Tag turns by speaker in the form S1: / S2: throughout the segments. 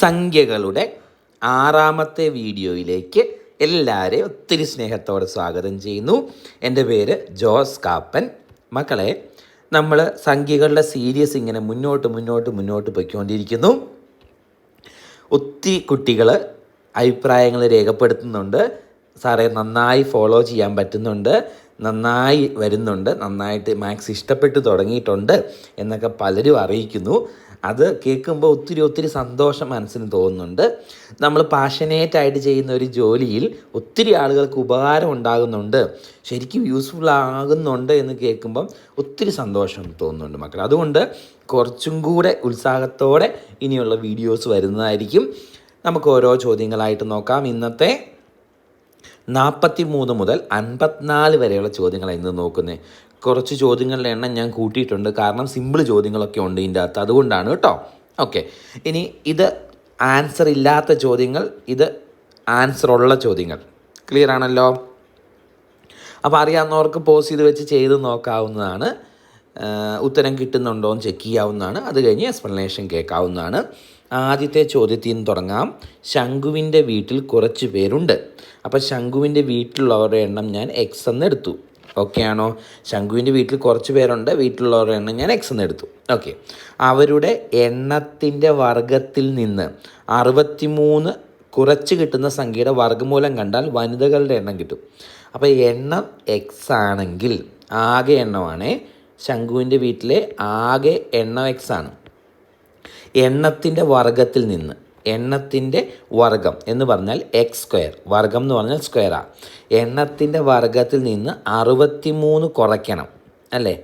S1: സംഖ്യകളുടെ ആറാമത്തെ വീഡിയോയിലേക്ക് എല്ലാവരെയും ഒത്തിരി സ്നേഹത്തോടെ സ്വാഗതം ചെയ്യുന്നു. എന്റെ പേര് ജോസ് കാപ്പൻ. മക്കളെ നമ്മൾ സംഖ്യകളുടെ സീരീസ് ഇങ്ങനെ മുന്നോട്ട് മുന്നോട്ട് മുന്നോട്ട് പോയിക്കൊണ്ടിരിക്കുന്നു. ഒത്തിരി കുട്ടികൾ അഭിപ്രായങ്ങൾ രേഖപ്പെടുത്തുന്നുണ്ട്. സാറേ നന്നായി ഫോളോ ചെയ്യാൻ പറ്റുന്നുണ്ട്. നന്നായി വരുന്നുണ്ട്. നന്നായിട്ട് മാത്സ് ഇഷ്ടപ്പെട്ടു തുടങ്ങിയിട്ടുണ്ട് എന്നൊക്കെ പലരും അറിയിക്കുന്നു. അത് കേൾക്കുമ്പോൾ ഒത്തിരി ഒത്തിരി സന്തോഷം മനസ്സിന് തോന്നുന്നുണ്ട്. നമ്മൾ പാഷനേറ്റ് ആയിട്ട് ചെയ്യുന്ന ഒരു ജോലിയിൽ ഒത്തിരി ആളുകൾക്ക് ഉപകാരം ഉണ്ടാകുന്നുണ്ട്. ശരിക്കും യൂസ്ഫുൾ ആകുന്നുണ്ട് എന്ന് കേൾക്കുമ്പം ഒത്തിരി സന്തോഷം തോന്നുന്നുണ്ട് മക്കൾ അതുകൊണ്ട് കുറച്ചും കൂടെ ഉത്സാഹത്തോടെ ഇനിയുള്ള വീഡിയോസ് വരുന്നതായിരിക്കും. നമുക്ക് ഓരോ ചോദ്യങ്ങളായിട്ട് നോക്കാം. ഇന്നത്തെ നാൽപ്പത്തി മൂന്ന് മുതൽ അൻപത്തിനാല് വരെയുള്ള ചോദ്യങ്ങളാണ് ഇന്ന് നോക്കുന്നത്. കുറച്ച് ചോദ്യങ്ങളുടെ എണ്ണം ഞാൻ കൂട്ടിയിട്ടുണ്ട്. കാരണം സിമ്പിൾ ചോദ്യങ്ങളൊക്കെ ഉണ്ട് ഇതിന്റെ അകത്ത്. അതുകൊണ്ടാണ് കേട്ടോ. ഓക്കെ ഇനി ഇത് ആൻസർ ഇല്ലാത്ത ചോദ്യങ്ങൾ ഇത് ആൻസർ ഉള്ള ചോദ്യങ്ങൾ. ക്ലിയർ ആണല്ലോ? അപ്പോൾ അറിയാവുന്നവർക്ക് പോസ് ചെയ്ത് വെച്ച് ചെയ്ത് നോക്കാവുന്നതാണ്. ഉത്തരം കിട്ടുന്നുണ്ടോ എന്ന് ചെക്ക് ചെയ്യാവുന്നതാണ്. അത് കഴിഞ്ഞ് എക്സ്പ്ലനേഷൻ കേൾക്കാവുന്നതാണ്. ആദ്യത്തെ ചോദ്യത്തിൽ നിന്ന് തുടങ്ങാം. ശംഖുവിന്റെ വീട്ടിൽ കുറച്ച് പേരുണ്ട്. അപ്പോൾ ശംഖുവിന്റെ വീട്ടിലുള്ളവരുടെ എണ്ണം ഞാൻ എക്സ് എന്ന് എടുത്തു. ഓക്കെ ആണോ ശംഖുവിന്റെ വീട്ടിൽ കുറച്ച് പേരുണ്ട്. വീട്ടിലുള്ളവരുടെ എണ്ണം ഞാൻ എക്സ് എന്ന് എടുത്തു. ഓക്കെ. അവരുടെ എണ്ണത്തിന്റെ വർഗത്തിൽ നിന്ന് അറുപത്തിമൂന്ന് കുറച്ച് കിട്ടുന്ന സംഖ്യയുടെ വർഗമൂലം കണ്ടാൽ വനിതകളുടെ എണ്ണം കിട്ടും. അപ്പോൾ എണ്ണം എക്സ് ആണെങ്കിൽ ആകെ എണ്ണമാണ്. ശംഖുവിന്റെ വീട്ടിലെ ആകെ എണ്ണം എക്സ് ആണ്. എണ്ണത്തിന്റെ വർഗത്തിൽ നിന്ന് എണ്ണത്തിന്റെ വർഗം എന്ന് പറഞ്ഞാൽ എക്സ് സ്ക്വയർ. വർഗം എന്ന് പറഞ്ഞാൽ സ്ക്വയറാണ് എണ്ണത്തിന്റെ വർഗത്തിൽ നിന്ന് അറുപത്തിമൂന്ന് കുറയ്ക്കണം അല്ലേ?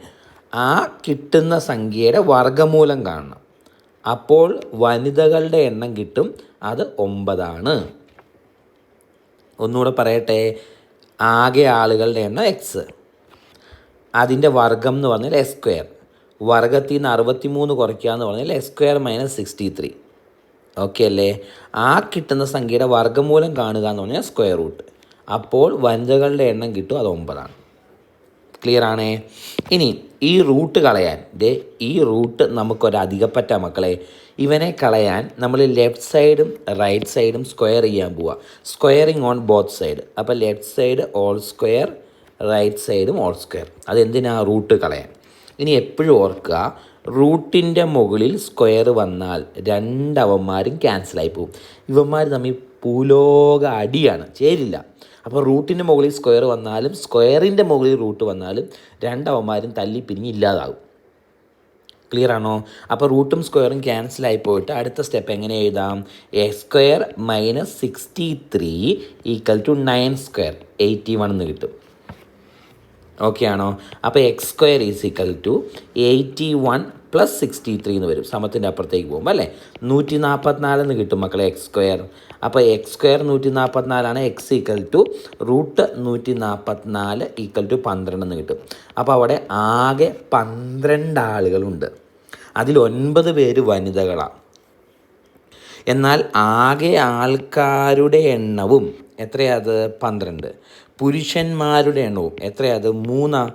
S1: ആ കിട്ടുന്ന സംഖ്യയുടെ വർഗമൂലം കാണണം. അപ്പോൾ വനിതകളുടെ എണ്ണം കിട്ടും അത് ഒമ്പതാണ്. ഒന്നുകൂടെ പറയട്ടെ. ആകെ ആളുകളുടെ എണ്ണം എക്സ് അതിന്റെ വർഗം എന്ന് പറഞ്ഞാൽ എസ് സ്ക്വയർ. വർഗത്തിൽ നിന്ന് അറുപത്തി മൂന്ന് കുറയ്ക്കുക എന്ന് പറഞ്ഞാൽ S square minus sixty three. Okay അല്ലേ? ആ കിട്ടുന്ന സംഖ്യയുടെ വർഗമൂലം കാണുക എന്ന് പറഞ്ഞാൽ സ്ക്വയർ റൂട്ട് അപ്പോൾ വനിതകളുടെ എണ്ണം കിട്ടും അത് ഒമ്പതാണ്. ക്ലിയർ ആണേ? ഇനി ഈ റൂട്ട് കളയാൻ ദേ ഈ റൂട്ട് നമുക്കൊരു അധികപ്പറ്റ മക്കളെ ഇവനെ കളയാൻ നമ്മൾ ലെഫ്റ്റ് സൈഡും റൈറ്റ് സൈഡും സ്ക്വയർ ചെയ്യാൻ പോവുക സ്ക്വയറിങ് ഓൺ ബോത്ത് സൈഡ് അപ്പോൾ left side whole square right സൈഡും ഓൾ സ്ക്വയർ അതെന്തിനാ റൂട്ട് കളയാൻ? ഇനി എപ്പോഴും ഓർക്കുക റൂട്ടിന്റെ മുകളിൽ സ്ക്വയർ വന്നാൽ രണ്ടവന്മാരും ക്യാൻസലായി പോകും. ഇവന്മാർ തമ്മിൽ പൂലോക അടിയാണ്. ചേരില്ല. അപ്പോൾ റൂട്ടിന്റെ മുകളിൽ സ്ക്വയർ വന്നാലും സ്ക്വയറിന്റെ മുകളിൽ റൂട്ട് വന്നാലും രണ്ടവന്മാരും തല്ലി പിരിഞ്ഞ് ഇല്ലാതാകും. ക്ലിയർ ആണോ? അപ്പോൾ റൂട്ടും സ്ക്വയറും ക്യാൻസലായി പോയിട്ട് അടുത്ത സ്റ്റെപ്പ് എങ്ങനെ എഴുതാം? X square minus sixty three equal to nine square eighty one എന്ന് കിട്ടും. ഓക്കെ ആണോ? അപ്പോൾ x square is equal to eighty one plus sixty three എന്ന് വരും. സമത്തിന്റെ അപ്പുറത്തേക്ക് പോകുമ്പോൾ അല്ലേ? നൂറ്റി നാൽപ്പത്തിനാല് എന്ന് കിട്ടും മക്കളെ എക്സ് സ്ക്വയർ അപ്പോൾ എക്സ് സ്ക്വയർ നൂറ്റി നാൽപ്പത്തിനാലാണ് എക്സ് ഈക്വൽ ടു റൂട്ട് നൂറ്റി നാൽപ്പത്തിനാല് ഈക്വൽ ടു പന്ത്രണ്ട് എന്ന് കിട്ടും. അപ്പോൾ അവിടെ ആകെ പന്ത്രണ്ട് ആളുകളുണ്ട്. അതിൽ ഒൻപത് പേര് വനിതകളാണ് എന്നാൽ ആകെ ആൾക്കാരുടെ എണ്ണവും എത്രയാത് പന്ത്രണ്ട്. പുരുഷന്മാരുടെ എണ്ണവും. എത്രയത് മൂന്നാണ്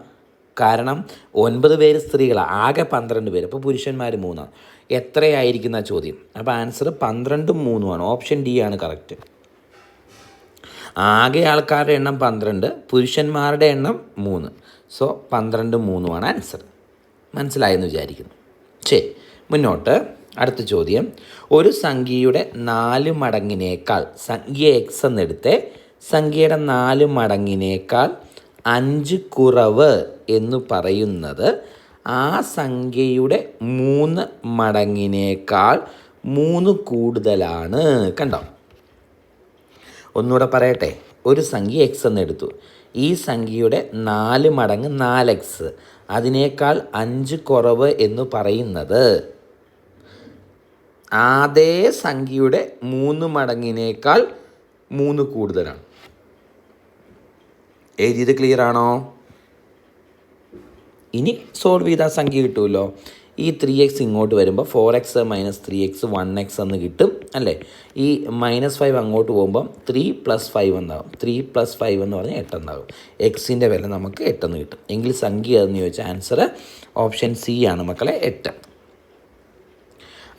S1: കാരണം ഒൻപത് പേര് സ്ത്രീകളാണ് ആകെ പന്ത്രണ്ട് പേര്. അപ്പോൾ പുരുഷന്മാർ മൂന്നാണ് എത്രയായിരിക്കുന്ന ചോദ്യം? അപ്പോൾ ആൻസർ പന്ത്രണ്ടും മൂന്നുമാണ്. ഓപ്ഷൻ ഡി ആണ് കറക്റ്റ്. ആകെ ആൾക്കാരുടെ എണ്ണം പന്ത്രണ്ട് പുരുഷന്മാരുടെ എണ്ണം മൂന്ന്. സോ പന്ത്രണ്ടും മൂന്നുമാണ് ആൻസർ. മനസ്സിലായെന്ന് വിചാരിക്കുന്നു. ശരി മുന്നോട്ട്. അടുത്ത ചോദ്യം. ഒരു സംഖ്യയുടെ നാല് മടങ്ങിനേക്കാൾ സംഖ്യ എക്സ് എന്നെടുത്ത് സംഖ്യയുടെ നാല് മടങ്ങിനേക്കാൾ അഞ്ച് കുറവ് എന്ന് പറയുന്നത് ആ സംഖ്യയുടെ മൂന്ന് മടങ്ങിനേക്കാൾ മൂന്ന് കൂടുതലാണ്. കണ്ടോ? ഒന്നുകൂടെ പറയട്ടെ. ഒരു സംഖ്യ എക്സ് എന്ന് എടുത്തു. ഈ സംഖ്യയുടെ നാല് മടങ്ങ് നാല് എക്സ് അതിനേക്കാൾ അഞ്ച് കുറവ് എന്ന് പറയുന്നത് അതേ സംഖ്യയുടെ മൂന്ന് മടങ്ങിനേക്കാൾ മൂന്ന് കൂടുതലാണ്. എഴുതിയത് ക്ലിയർ ആണോ? ഇനി സോൾവ് ചെയ്താൽ സംഖ്യ കിട്ടുമല്ലോ ഈ ത്രീ എക്സ് ഇങ്ങോട്ട് വരുമ്പോൾ four x minus three x one x എന്ന് കിട്ടും അല്ലേ? ഈ മൈനസ് ഫൈവ് അങ്ങോട്ട് പോകുമ്പം ത്രീ പ്ലസ് ഫൈവ് എന്നാകും ത്രീ പ്ലസ് ഫൈവ് എന്ന് പറഞ്ഞാൽ എട്ടെന്നാകും എക്സിന്റെ വില നമുക്ക് എട്ടെന്ന് കിട്ടും. എങ്കിൽ സംഖ്യ എന്ന് ചോദിച്ചാൽ ആൻസർ ഓപ്ഷൻ സി ആണ് മക്കളെ എട്ട്.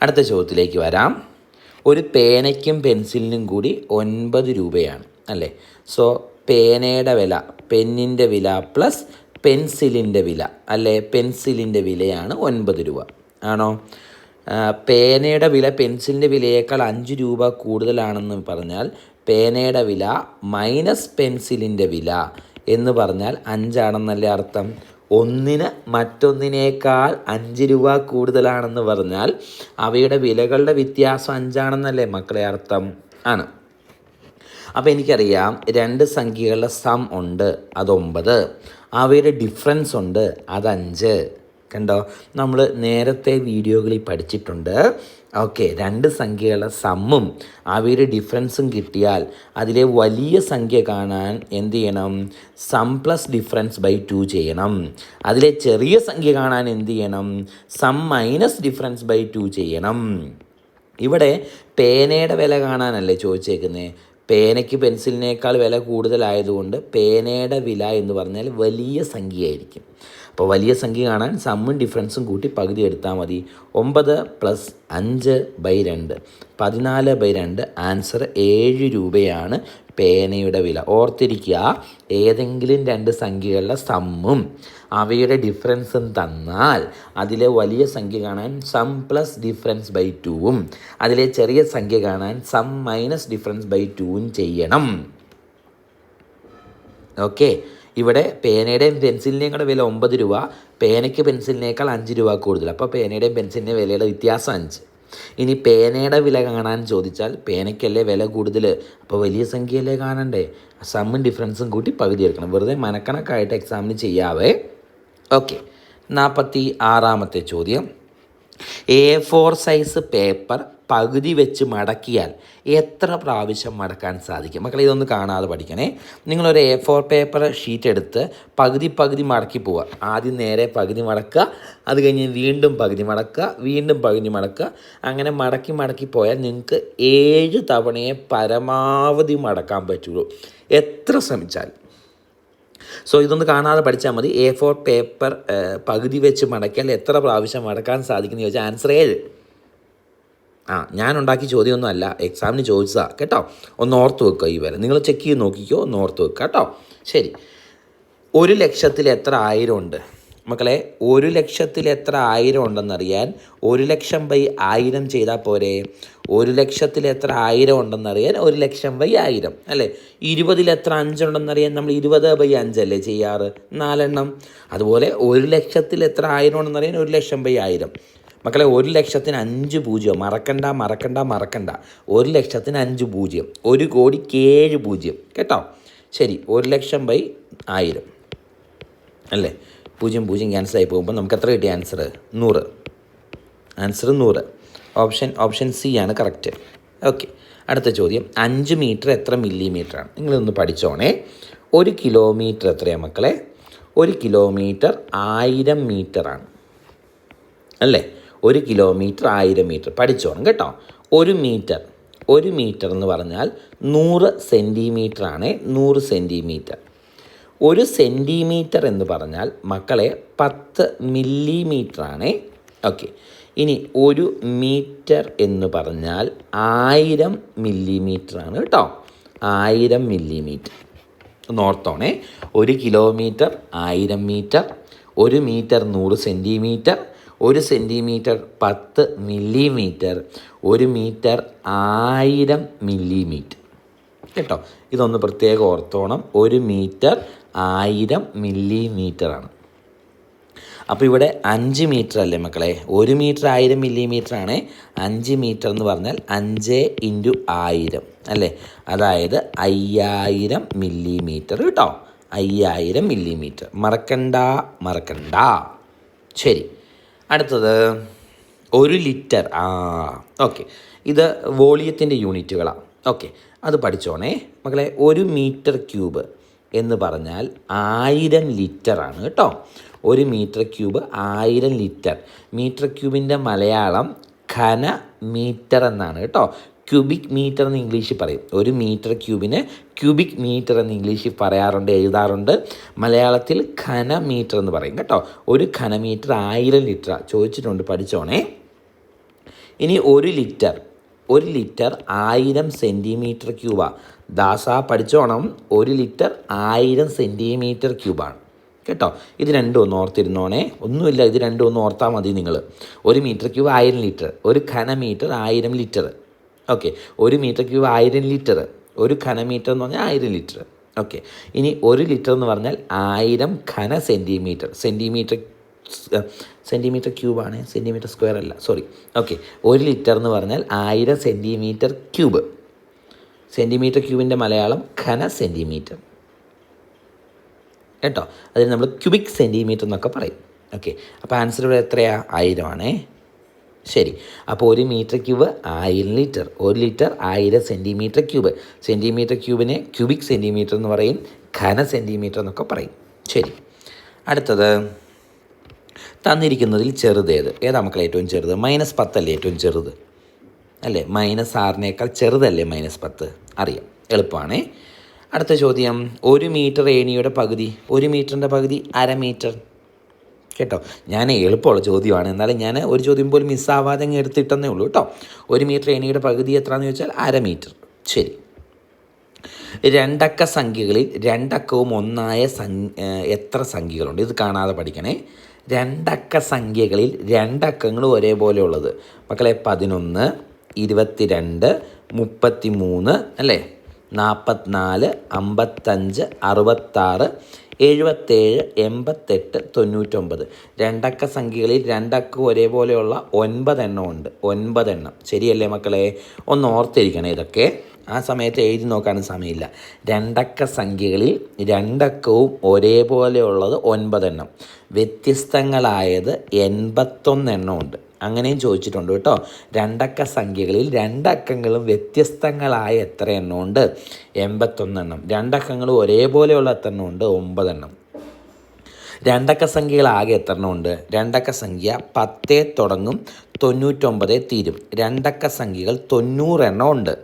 S1: അടുത്ത ചോദ്യത്തിലേക്ക് വരാം. ഒരു പേനയ്ക്കും പെൻസിലിനും കൂടി ഒൻപത് രൂപയാണ് അല്ലേ? സോ പേനയുടെ വില പെന്നിന്റെ വില പ്ലസ് പെൻസിലിന്റെ വില അല്ലേ? പെൻസിലിന്റെ വിലയാണ് ഒൻപത് രൂപ. ആണോ? പേനയുടെ വില പെൻസിലിന്റെ വിലയേക്കാൾ അഞ്ച് രൂപ കൂടുതലാണെന്ന് പറഞ്ഞാൽ പേനയുടെ വില മൈനസ് പെൻസിലിന്റെ വില എന്ന് പറഞ്ഞാൽ അഞ്ചാണെന്നല്ലേ അർത്ഥം? ഒന്നിന് മറ്റൊന്നിനേക്കാൾ അഞ്ച് രൂപ കൂടുതലാണെന്ന് പറഞ്ഞാൽ അവയുടെ വിലകളുടെ വ്യത്യാസം അഞ്ചാണെന്നല്ലേ മക്കളെ അർത്ഥം? ആണ്. അപ്പോൾ എനിക്കറിയാം രണ്ട് സംഖ്യകളുടെ സം ഉണ്ട് അത് അതൊമ്പത് അവയുടെ ഡിഫറൻസ് ഉണ്ട് അത് അതഞ്ച് കണ്ടോ? നമ്മൾ നേരത്തെ വീഡിയോകളിൽ പഠിച്ചിട്ടുണ്ട്. ഓക്കെ രണ്ട് സംഖ്യകളുടെ സമ്മും അവയുടെ ഡിഫറൻസും കിട്ടിയാൽ അതിലെ വലിയ സംഖ്യ കാണാൻ എന്ത് ചെയ്യണം? Sum plus difference by two ചെയ്യണം. അതിലെ ചെറിയ സംഖ്യ കാണാൻ എന്ത് ചെയ്യണം? Sum minus difference by two ചെയ്യണം. ഇവിടെ പേനയുടെ വില കാണാനല്ലേ ചോദിച്ചേക്കുന്നത് പേനയ്ക്ക് പെൻസിലിനേക്കാൾ വില കൂടുതലായതുകൊണ്ട് പേനയുടെ വില എന്ന് പറഞ്ഞാൽ വലിയ സംഖ്യയായിരിക്കും. അപ്പോൾ വലിയ സംഖ്യ കാണാൻ സമ്മും ഡിഫറൻസും കൂട്ടി പകുതി എടുത്താൽ മതി. ഒമ്പത് പ്ലസ് അഞ്ച് ബൈ രണ്ട്. പതിനാല് ബൈ രണ്ട്. ആൻസർ ഏഴ് രൂപയാണ് പേനയുടെ വില. ഓർത്തിരിക്കുക ഏതെങ്കിലും രണ്ട് സംഖ്യകളുടെ സമ്മും അവയുടെ ഡിഫറൻസും തന്നാൽ അതിലെ വലിയ സംഖ്യ കാണാൻ സം പ്ലസ് ഡിഫറൻസ് ബൈ ടൂവും അതിലെ ചെറിയ സംഖ്യ കാണാൻ സം മൈനസ് ഡിഫറൻസ് ബൈ ടൂവും ചെയ്യണം. ഓക്കെ ഇവിടെ പേനയുടെയും പെൻസിലിന്റെയും കൂടെ വില ഒമ്പത് രൂപ പേനയ്ക്ക് പെൻസിലിനേക്കാൾ അഞ്ച് രൂപ കൂടുതൽ. അപ്പോൾ പേനയുടെയും പെൻസിലിന്റെയും വിലയുടെ വ്യത്യാസം അഞ്ച്. ഇനി പേനയുടെ വില കാണാൻ ചോദിച്ചാൽ പേനയ്ക്കല്ലേ വില കൂടുതൽ അപ്പോൾ വലിയ സംഖ്യയല്ലേ കാണണ്ടേ? സമ്മും ഡിഫറൻസും കൂട്ടി പകുതി എടുക്കണം. വെറുതെ മനക്കണക്കായിട്ട് എക്സാമിന് ചെയ്യാവേ. ഓക്കെ നാൽപ്പത്തി ആറാമത്തെ ചോദ്യം. എ ഫോർ സൈസ് പേപ്പർ പകുതി വെച്ച് മടക്കിയാൽ എത്ര പ്രാവശ്യം മടക്കാൻ സാധിക്കും? മക്കളെ ഇതൊന്ന് കാണാതെ പഠിക്കണേ. നിങ്ങളൊരു എ ഫോർ പേപ്പർ ഷീറ്റ് എടുത്ത് പകുതി പകുതി മടക്കി പോവുക. ആദ്യം നേരെ പകുതി മടക്കുക. അത് കഴിഞ്ഞ് വീണ്ടും പകുതി മടക്കുക. വീണ്ടും പകുതി മടക്കുക. അങ്ങനെ മടക്കി മടക്കി പോയാൽ നിങ്ങൾക്ക് ഏഴ് തവണയെ പരമാവധി മടക്കാൻ പറ്റുള്ളൂ. എത്ര ശ്രമിച്ചാലും. സോ ഇതൊന്ന് കാണാതെ പഠിച്ചാൽ മതി. എ ഫോർ പേപ്പർ പകുതി വെച്ച് മടക്കിയാൽ എത്ര പ്രാവശ്യം മടക്കാൻ സാധിക്കുന്നു ചോദിച്ചാൽ ആൻസർ ഏഴ്. ആ ഞാൻ ഉണ്ടാക്കിയ ചോദ്യമൊന്നും അല്ല എക്സാമിന് ചോദിച്ചതാ. കേട്ടോ? ഒന്ന് ഓർത്ത് വെക്കുക ഈ വില നിങ്ങൾ ചെക്ക് ചെയ്ത് നോക്കിക്കോ. ഒന്ന് ഓർത്ത് വെക്കുക കേട്ടോ? ശരി. ഒരു ലക്ഷത്തിൽ എത്ര ആയിരം ഉണ്ട്? മക്കളെ ഒരു ലക്ഷത്തിൽ എത്ര ആയിരം ഉണ്ടെന്നറിയാൻ ഒരു ലക്ഷം ബൈ ആയിരം ചെയ്താൽ പോരെ. ഒരു ലക്ഷത്തിൽ എത്ര ആയിരം ഉണ്ടെന്നറിയാൻ ഒരു ലക്ഷം ബൈ ആയിരം. അല്ലേ? ഇരുപതിൽ എത്ര അഞ്ചുണ്ടെന്നറിയാൻ നമ്മൾ ഇരുപത് ബൈ അഞ്ചല്ലേ ചെയ്യാറ്? നാലെണ്ണം. അതുപോലെ ഒരു ലക്ഷത്തിൽ എത്ര ആയിരം ഉണ്ടെന്നറിയാൻ ഒരു ലക്ഷം ബൈ ആയിരം. മക്കളെ ഒരു ലക്ഷത്തിന് അഞ്ച് പൂജ്യം. മറക്കണ്ട മറക്കണ്ട മറക്കണ്ട. ഒരു ലക്ഷത്തിന് അഞ്ച് പൂജ്യം. ഒരു കോടിക്ക് ഏഴ് പൂജ്യം. കേട്ടോ? ശരി ഒരു ലക്ഷം ബൈ ആയിരം. അല്ലേ? പൂജ്യം പൂജ്യം ക്യാൻസൽ ആയി പോകുമ്പോൾ നമുക്ക് എത്ര കിട്ടിയ ആൻസർ? നൂറ്. ആൻസർ നൂറ്. ഓപ്ഷൻ ഓപ്ഷൻ സി ആണ് കറക്റ്റ്. ഓക്കെ. അടുത്ത ചോദ്യം. അഞ്ച് മീറ്റർ എത്ര മില്ലിമീറ്റർ ആണ്? നിങ്ങളൊന്ന് പഠിച്ചോണേ. ഒരു കിലോമീറ്റർ എത്രയാണ് മക്കളെ? ഒരു കിലോമീറ്റർ ആയിരം മീറ്റർ ആണ്. അല്ലേ? ഒരു കിലോമീറ്റർ ആയിരം മീറ്റർ പഠിച്ചോണം കേട്ടോ. ഒരു മീറ്റർ ഒരു മീറ്റർ എന്ന് പറഞ്ഞാൽ നൂറ് സെന്റിമീറ്റർ ആണ് നൂറ് സെന്റിമീറ്റർ ഒരു സെന്റിമീറ്റർ എന്ന് പറഞ്ഞാൽ മക്കളെ പത്ത് മില്ലിമീറ്റർ ആണ്. ഓക്കെ ഇനി ഒരു മീറ്റർ എന്ന് പറഞ്ഞാൽ ആയിരം മില്ലിമീറ്റർ ആണ് കേട്ടോ. ആയിരം മില്ലിമീറ്റർ നോർത്തോണേ ഒരു കിലോമീറ്റർ ആയിരം മീറ്റർ ഒരു മീറ്റർ നൂറ് സെന്റിമീറ്റർ ഒരു സെന്റിമീറ്റർ പത്ത് മില്ലിമീറ്റർ ഒരു മീറ്റർ ആയിരം മില്ലിമീറ്റർ. കേട്ടോ? ഇതൊന്ന് പ്രത്യേകം ഓർത്തോണം. ഒരു മീറ്റർ ആയിരം മില്ലിമീറ്റർ ആണ് അപ്പോൾ ഇവിടെ അഞ്ച് മീറ്റർ അല്ലേ മക്കളെ? ഒരു മീറ്റർ ആയിരം മില്ലിമീറ്റർ ആണ് അഞ്ച് മീറ്റർ എന്ന് പറഞ്ഞാൽ അഞ്ച് ഇന്റു ആയിരം അല്ലേ? അതായത് അയ്യായിരം മില്ലിമീറ്റർ കേട്ടോ? അയ്യായിരം മില്ലിമീറ്റർ. മറക്കണ്ട മറക്കണ്ട. ശരി. അടുത്തത് ഒരു ലിറ്റർ ആ ഓക്കെ. ഇത് വോളിയത്തിന്റെ യൂണിറ്റുകളാണ് ഓക്കെ അത് പഠിച്ചോണേ. മക്കളെ ഒരു മീറ്റർ ക്യൂബ് എന്ന് പറഞ്ഞാൽ ആയിരം ലിറ്ററാണ് കേട്ടോ. ഒരു മീറ്റർ ക്യൂബ് ആയിരം ലിറ്റർ. മീറ്റർ ക്യൂബിന്റെ മലയാളം ഘന മീറ്റർ എന്നാണ് കേട്ടോ. ക്യൂബിക് മീറ്റർ എന്ന് ഇംഗ്ലീഷിൽ പറയും. ഒരു മീറ്റർ ക്യൂബിന് ക്യൂബിക് മീറ്റർ എന്ന് ഇംഗ്ലീഷിൽ പറയാറുണ്ട് എഴുതാറുണ്ട്. മലയാളത്തിൽ ഘന മീറ്റർ എന്ന് പറയും കേട്ടോ. ഒരു ഘനമീറ്റർ ആയിരം ലിറ്റർ ചോദിച്ചിട്ടുണ്ട് പഠിച്ചോണേ. ഇനി ഒരു ലിറ്റർ ഒരു ലിറ്റർ ആയിരം സെന്റിമീറ്റർ ക്യൂബാണ് ദാസ പഠിച്ചോണം. ഒരു ലിറ്റർ ആയിരം സെന്റിമീറ്റർ ക്യൂബാണ് കേട്ടോ? ഇത് രണ്ടും ഒന്ന് ഓർത്തിരുന്നോണേ. ഒന്നുമില്ല ഇത് രണ്ടും ഒന്ന് ഓർത്താൽ മതി നിങ്ങൾ ഒരു മീറ്റർ ക്യൂബ് ആയിരം ലിറ്റർ ഒരു ഘനമീറ്റർ ആയിരം ലിറ്റർ ഓക്കെ ഒരു മീറ്റർ ക്യൂബ് ആയിരം ലിറ്റർ ഒരു ഘനമീറ്റർ എന്ന് പറഞ്ഞാൽ ആയിരം ലിറ്റർ ഓക്കെ ഇനി ഒരു ലിറ്റർ എന്ന് പറഞ്ഞാൽ ആയിരം ഘന സെന്റിമീറ്റർ സെന്റിമീറ്റർ സെന്റിമീറ്റർ ക്യൂബാണ് സെന്റിമീറ്റർ സ്ക്വയർ അല്ല. സോറി ഓക്കെ ഒരു ലിറ്റർ എന്ന് പറഞ്ഞാൽ ആയിരം സെന്റിമീറ്റർ ക്യൂബ് സെന്റിമീറ്റർ ക്യൂബിന്റെ മലയാളം ഘന സെന്റിമീറ്റർ കേട്ടോ? അതിന് നമ്മൾ ക്യൂബിക് സെന്റിമീറ്റർ എന്നൊക്കെ പറയും. ഓക്കെ അപ്പോൾ ആൻസർ ഇവിടെ എത്രയാണ് ആയിരമാണേ. ശരി. അപ്പോൾ ഒരു മീറ്റർ ക്യൂബ് ആയിരം ലിറ്റർ. ഒരു ലിറ്റർ ആയിരം സെന്റിമീറ്റർ ക്യൂബ്. സെന്റിമീറ്റർ ക്യൂബിനെ ക്യൂബിക് സെന്റിമീറ്റർ എന്ന് പറയും. ഘന സെന്റിമീറ്റർ എന്നൊക്കെ പറയും. ശരി. അടുത്തത്. തന്നിരിക്കുന്നതിൽ ചെറുതേത് ഏതാ? മക്കളെ ഏറ്റവും ചെറുത്? മൈനസ് പത്തല്ലേ ഏറ്റവും ചെറുത്? അല്ലേ? മൈനസ് ആറിനേക്കാൾ ചെറുതല്ലേ മൈനസ് പത്ത്? അറിയാം. എളുപ്പമാണേ. അടുത്ത ചോദ്യം. ഒരു മീറ്റർ ഏണിയുടെ പകുതി. ഒരു മീറ്ററിന്റെ പകുതി അര മീറ്റർ. കേട്ടോ. ഞാൻ എളുപ്പമുള്ള ചോദ്യമാണ്. എന്നാലും ഞാൻ ഒരു ചോദ്യം പോലും മിസ്സാവാതെ അങ്ങ് എടുത്തിട്ടെന്നേ ഉള്ളൂ കേട്ടോ. ഒരു മീറ്റർ ഏണിയുടെ പകുതി എത്രയാണെന്ന് ചോദിച്ചാൽ അര മീറ്റർ ശരി. രണ്ടക്ക സംഖ്യകളിൽ രണ്ടക്കവും ഒന്നായ എത്ര സംഖ്യകളുണ്ട്? ഇത് കാണാതെ പഠിക്കണേ. രണ്ടക്ക സംഖ്യകളിൽ രണ്ടക്കങ്ങളും ഒരേപോലെ ഉള്ളത്. മക്കളെ പതിനൊന്ന് ഇരുപത്തിരണ്ട് മുപ്പത്തി മൂന്ന് അല്ലേ? നാൽപ്പത്തിനാല് അമ്പത്തഞ്ച് അറുപത്താറ് എഴുപത്തേഴ് എൺപത്തെട്ട് തൊണ്ണൂറ്റൊമ്പത്. രണ്ടക്ക സംഖ്യകളിൽ രണ്ടക്ക ഒരേപോലെയുള്ള ഒൻപതെണ്ണം ഉണ്ട്. ഒൻപതെണ്ണം ശരിയല്ലേ മക്കളെ? ഒന്ന് ഓർത്തിരിക്കണം ഇതൊക്കെ. ആ സമയത്ത് എഴുതി നോക്കാനും സമയമില്ല. രണ്ടക്ക സംഖ്യകളിൽ രണ്ടക്കവും ഒരേപോലെയുള്ളത് ഒൻപതെണ്ണം വ്യത്യസ്തങ്ങളായത് എൺപത്തൊന്നെണ്ണം ഉണ്ട്. അങ്ങനെയും ചോദിച്ചിട്ടുണ്ട് കേട്ടോ. രണ്ടക്ക സംഖ്യകളിൽ രണ്ടക്കങ്ങളും വ്യത്യസ്തങ്ങളായ എത്ര എണ്ണം ഉണ്ട്? എൺപത്തൊന്നെണ്ണം രണ്ടക്കങ്ങൾ ഒരേപോലെയുള്ള എത്ര എണ്ണം ഉണ്ട്? ഒമ്പതെണ്ണം രണ്ടക്ക സംഖ്യകൾ ആകെ എത്ര എണ്ണം ഉണ്ട്? രണ്ടക്ക സംഖ്യ പത്തേ തുടങ്ങും തൊണ്ണൂറ്റൊമ്പതേ തീരും. രണ്ടക്ക സംഖ്യകൾ തൊണ്ണൂറെണ്ണം ഉണ്ട്.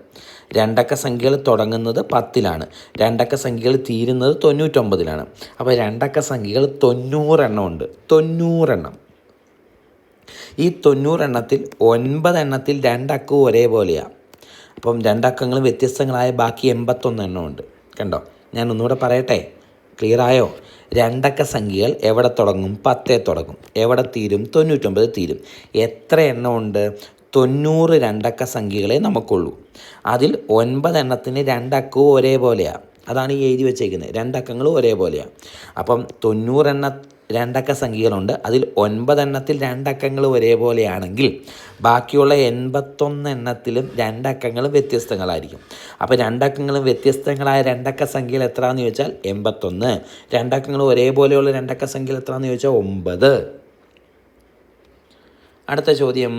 S1: രണ്ടക്ക സംഖ്യകൾ തുടങ്ങുന്നത് പത്തിലാണ്. രണ്ടക്ക സംഖ്യകൾ തീരുന്നത് തൊണ്ണൂറ്റൊമ്പതിലാണ്. അപ്പോൾ രണ്ടക്ക സംഖ്യകൾ തൊണ്ണൂറെണ്ണം ഉണ്ട്. തൊണ്ണൂറെണ്ണം ഈ തൊണ്ണൂറെണ്ണത്തിൽ ഒൻപതെണ്ണത്തിൽ രണ്ടക്കവും ഒരേപോലെയാണ് അപ്പം രണ്ടക്കങ്ങളും വ്യത്യസ്തങ്ങളായ ബാക്കി എൺപത്തൊന്ന് എണ്ണം ഉണ്ട് കണ്ടോ? ഞാൻ ഒന്നുകൂടെ പറയട്ടെ? ക്ലിയറായോ? രണ്ടക്ക സംഖ്യകൾ എവിടെ തുടങ്ങും? പത്തേ തുടങ്ങും. എവിടെ തീരും? തൊണ്ണൂറ്റൊമ്പത് തീരും. എത്ര എണ്ണമുണ്ട്? തൊണ്ണൂറ് രണ്ടക്ക സംഖ്യകളെ നമുക്കുള്ളൂ. അതിൽ ഒൻപതെണ്ണത്തിന് രണ്ടക്കവും ഒരേപോലെയാണ് അതാണ് ഈ എഴുതി വെച്ചേക്കുന്നത്. രണ്ടക്കങ്ങളും ഒരേപോലെയാണ് അപ്പം തൊണ്ണൂറെണ്ണ രണ്ടക്ക സംഖ്യകളുണ്ട്. അതിൽ ഒൻപതെണ്ണത്തിൽ രണ്ടക്കങ്ങൾ ഒരേപോലെയാണെങ്കിൽ ബാക്കിയുള്ള എൺപത്തൊന്ന് എണ്ണത്തിലും രണ്ടക്കങ്ങളും വ്യത്യസ്തങ്ങളായിരിക്കും. അപ്പോൾ രണ്ടക്കങ്ങളും വ്യത്യസ്തങ്ങളായ രണ്ടക്ക സംഖ്യകൾ എത്രയാണെന്ന് ചോദിച്ചാൽ എൺപത്തൊന്ന്. രണ്ടക്കങ്ങൾ ഒരേപോലെയുള്ള രണ്ടക്ക സംഖ്യകൾ എത്രയാണെന്ന് ചോദിച്ചാൽ ഒമ്പത്. അടുത്ത ചോദ്യം.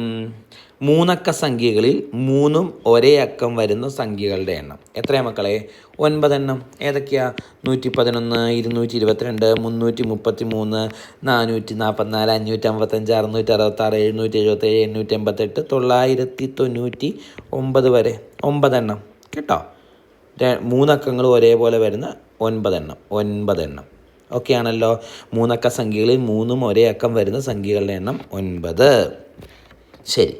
S1: മൂന്നക്ക സംഖ്യകളിൽ മൂന്നും ഒരേ അക്കം വരുന്ന സംഖ്യകളുടെ എണ്ണം. എത്രയാ മക്കളെ? ഒൻപതെണ്ണം. ഏതൊക്കെയാ? നൂറ്റി പതിനൊന്ന് ഇരുന്നൂറ്റി ഇരുപത്തിരണ്ട് മുന്നൂറ്റി മുപ്പത്തി മൂന്ന് നാനൂറ്റി നാൽപ്പത്തിനാല് അഞ്ഞൂറ്റി അമ്പത്തഞ്ച് അറുന്നൂറ്റി അറുപത്താറ് എഴുന്നൂറ്റി എഴുപത്തേഴ് എണ്ണൂറ്റി എൺപത്തെട്ട് തൊള്ളായിരത്തി തൊണ്ണൂറ്റി ഒമ്പത് വരെ. ഒമ്പതെണ്ണം. കേട്ടോ? മൂന്നക്കങ്ങൾ ഒരേപോലെ വരുന്ന ഒൻപതെണ്ണം. ഒൻപതെണ്ണം. ഓക്കെ ആണല്ലോ മൂന്നക്ക സംഖ്യകളിൽ മൂന്നും ഒരേ അക്കം വരുന്ന സംഖ്യകളുടെ എണ്ണം ഒൻപത്. ശരി.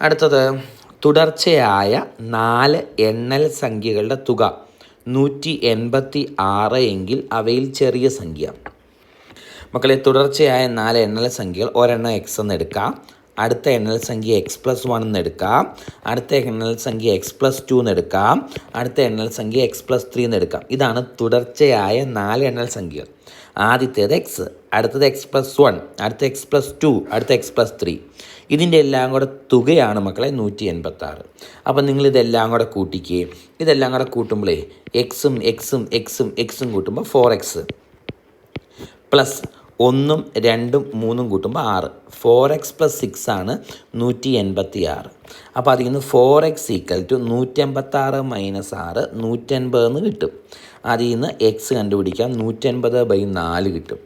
S1: അടുത്തത് തുടർച്ചയായ നാല് എണ്ണൽ സംഖ്യകളുടെ തുക നൂറ്റി എൺപത്തി ആറ് എങ്കിൽ അവയിൽ ചെറിയ സംഖ്യ. മക്കളെ തുടർച്ചയായ നാല് എണ്ണൽ സംഖ്യകൾ ഒരെണ്ണം എക്സ് എന്ന് എടുക്കാം. അടുത്ത എണ്ണൽ സംഖ്യ എക്സ് പ്ലസ് വൺ എന്ന് എടുക്കാം. അടുത്ത എണ്ണൽ സംഖ്യ എക്സ് പ്ലസ് ടു എന്ന് എടുക്കാം. അടുത്ത എണ്ണൽ സംഖ്യ എക്സ് പ്ലസ് ത്രീ എന്ന് എടുക്കാം. ഇതാണ് തുടർച്ചയായ നാല് എണ്ണൽ സംഖ്യകൾ. ആദ്യത്തേത് എക്സ് അടുത്തത് എക്സ് പ്ലസ് വൺ അടുത്ത എക്സ് പ്ലസ് ടു അടുത്ത എക്സ് പ്ലസ് ത്രീ ഇതിന്റെ എല്ലാം കൂടെ തുകയാണ് മക്കളെ നൂറ്റി എൺപത്താറ്. അപ്പം നിങ്ങൾ ഇതെല്ലാം കൂടെ കൂട്ടിക്കുകയും ഇതെല്ലാം കൂടെ കൂട്ടുമ്പോഴേ എക്സും എക്സും എക്സും എക്സും കൂട്ടുമ്പോൾ ഫോർ എക്സ് പ്ലസ് ഒന്നും രണ്ടും മൂന്നും കൂട്ടുമ്പോൾ ആറ്. ഫോർ എക്സ് പ്ലസ് സിക്സ് ആണ് നൂറ്റി എൺപത്തി ആറ് അപ്പോൾ അതിൽ നിന്ന് ഫോർ എക്സ് ഈക്വൽ ടു നൂറ്റമ്പത്താറ് മൈനസ് ആറ് നൂറ്റൻപതെന്ന് കിട്ടും. അതിൽ നിന്ന് എക്സ് കണ്ടുപിടിക്കാം നൂറ്റൻപത് ബൈ നാല് കിട്ടും.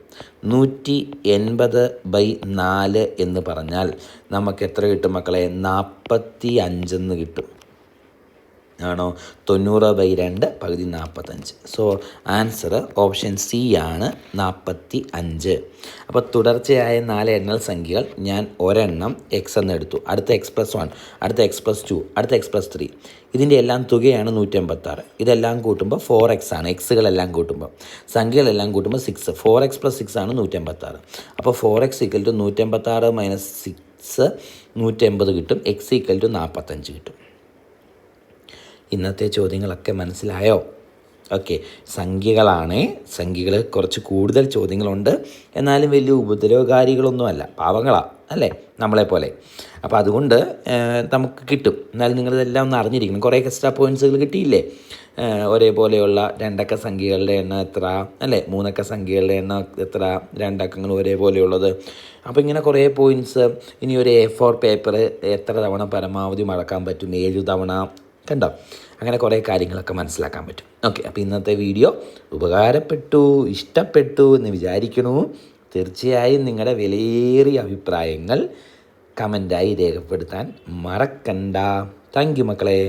S1: നൂറ്റി എൺപത് ബൈ നാല് എന്ന് പറഞ്ഞാൽ നമുക്ക് എത്ര കിട്ടും മക്കളെ? നാൽപ്പത്തി അഞ്ചെന്ന് കിട്ടും. ആണോ? തൊണ്ണൂറ് ബൈ രണ്ട് പകുതി നാൽപ്പത്തഞ്ച് സോ ആൻസർ ഓപ്ഷൻ സി ആണ് നാൽപ്പത്തി അഞ്ച് അപ്പോൾ തുടർച്ചയായ നാല് എണ്ണൽ സംഖ്യകൾ ഞാൻ ഒരെണ്ണം എക്സ് എന്ന് എടുത്തു. അടുത്ത എക്സ് പ്ലസ് വൺ അടുത്ത എക്സ് പ്ലസ് ടു അടുത്ത എക്സ് പ്ലസ് ത്രീ ഇതിന്റെ എല്ലാം തുകയാണ് നൂറ്റമ്പത്താറ്. ഇതെല്ലാം കൂട്ടുമ്പോൾ ഫോർ എക്സ് ആണ്. എക്സുകളെല്ലാം കൂട്ടുമ്പോൾ. സംഖ്യകളെല്ലാം കൂട്ടുമ്പോൾ six four x plus six ആണ് നൂറ്റമ്പത്താറ്. അപ്പോൾ ഫോർ എക്സ് ഈക്വൽ ടു നൂറ്റമ്പത്താറ് മൈനസ് സിക്സ് നൂറ്റമ്പത് കിട്ടും. എക്സ് ഈക്വൽ ടു നാൽപ്പത്തഞ്ച് കിട്ടും. ഇന്നത്തെ ചോദ്യങ്ങളൊക്കെ മനസ്സിലായോ? ഓക്കെ. സംഖ്യകളാണ്. സംഖ്യകൾ കുറച്ച് കൂടുതൽ ചോദ്യങ്ങളുണ്ട്. എന്നാലും വലിയ ഉപദ്രവകാരികളൊന്നുമല്ല. പാവങ്ങളാണ് അല്ലേ? നമ്മളെ പോലെ അപ്പോൾ അതുകൊണ്ട് നമുക്ക് കിട്ടും. എന്നാലും നിങ്ങളിതെല്ലാം ഒന്ന് അറിഞ്ഞിരിക്കണം. കുറേ എക്സ്ട്രാ പോയിൻസുകൾ കിട്ടിയില്ലേ? ഒരേപോലെയുള്ള രണ്ടക്ക സംഖ്യകളുടെ എണ്ണം എത്ര? അല്ലേ? മൂന്നക്ക സംഖ്യകളുടെ എണ്ണം എത്ര? രണ്ടക്കങ്ങൾ ഒരേപോലെയുള്ളത്. അപ്പോൾ ഇങ്ങനെ കുറേ പോയിന്റ്സ് ഇനി ഒരു എ ഫോർ പേപ്പർ എത്ര തവണ പരമാവധി മടക്കാൻ പറ്റും? ഏഴ് തവണ കണ്ടോ? അങ്ങനെ കുറേ കാര്യങ്ങളൊക്കെ മനസ്സിലാക്കാൻ പറ്റും. ഓക്കെ അപ്പോൾ ഇന്നത്തെ വീഡിയോ ഉപകാരപ്പെട്ടു ഇഷ്ടപ്പെട്ടു എന്ന് വിചാരിക്കണു തീർച്ചയായും നിങ്ങളുടെ വിലയേറിയ അഭിപ്രായങ്ങൾ കമന്റായി രേഖപ്പെടുത്താൻ മറക്കണ്ട. താങ്ക് യു മക്കളെ.